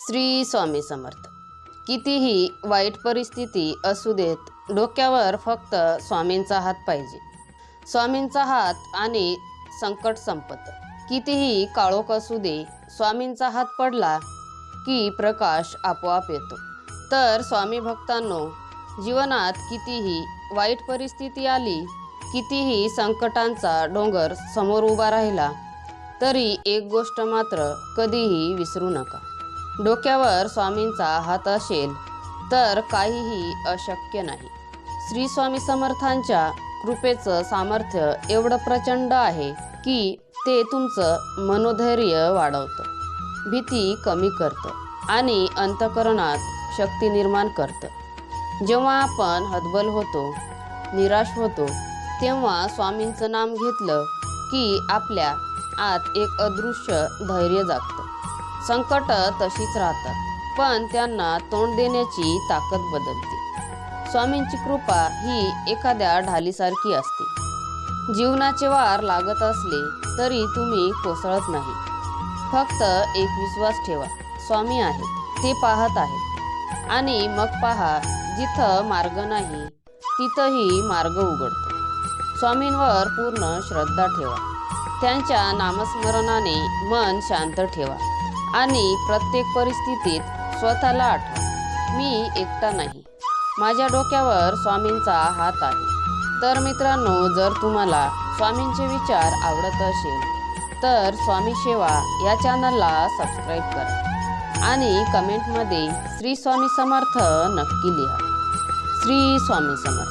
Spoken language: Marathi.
श्री स्वामी समर्थ. कितीही वाईट परिस्थिती असू देत डोक्यावर फक्त स्वामींचा हात पाहिजे. स्वामींचा हात आणि संकट संपत. कितीही काळोख असू दे स्वामींचा हात पडला की प्रकाश आपोआप येतो. तर स्वामी भक्तांनो जीवनात कितीही वाईट परिस्थिती आली कितीही संकटांचा डोंगर समोर उभा राहिला तरी एक गोष्ट मात्र कधीही विसरू नका. डोक्यावर स्वामींचा हात असेल तर काहीही अशक्य नाही. श्री स्वामी समर्थांच्या कृपेचं सामर्थ्य एवढं प्रचंड आहे की ते तुमचं मनोधैर्य वाढवतं भीती कमी करतं आणि अंतकरणात शक्ती निर्माण करतं. जेव्हा आपण हतबल होतो निराश होतो तेव्हा स्वामींचं नाम घेतलं की आपल्या आत एक अदृश्य धैर्य जागतं. संकट तशीच राहतात पण त्यांना तोंड देण्याची ताकद बदलते. स्वामींची कृपा ही एखाद्या ढालीसारखी असते. जीवनाचे वार लागत असले तरी तुम्ही कोसळत नाही. फक्त एक विश्वास ठेवा स्वामी आहेत ते पाहत आहेत. आणि मग पहा जिथं मार्ग नाही तिथंही मार्ग उघडतो. स्वामींवर पूर्ण श्रद्धा ठेवा. त्यांच्या नामस्मरणाने मन शांत ठेवा. आणि प्रत्येक परिस्थितीत स्वतःला आठवा. मी एकटा नाही. माझ्या डोक्यावर स्वामींचा हात आहे. तर मित्रांनो जर तुम्हाला स्वामींचे विचार आवडत असेल तर स्वामी सेवा या चॅनलला सबस्क्राईब करा. आणि कमेंटमध्ये श्री स्वामी समर्थ नक्की लिहा. श्री स्वामी समर्थ.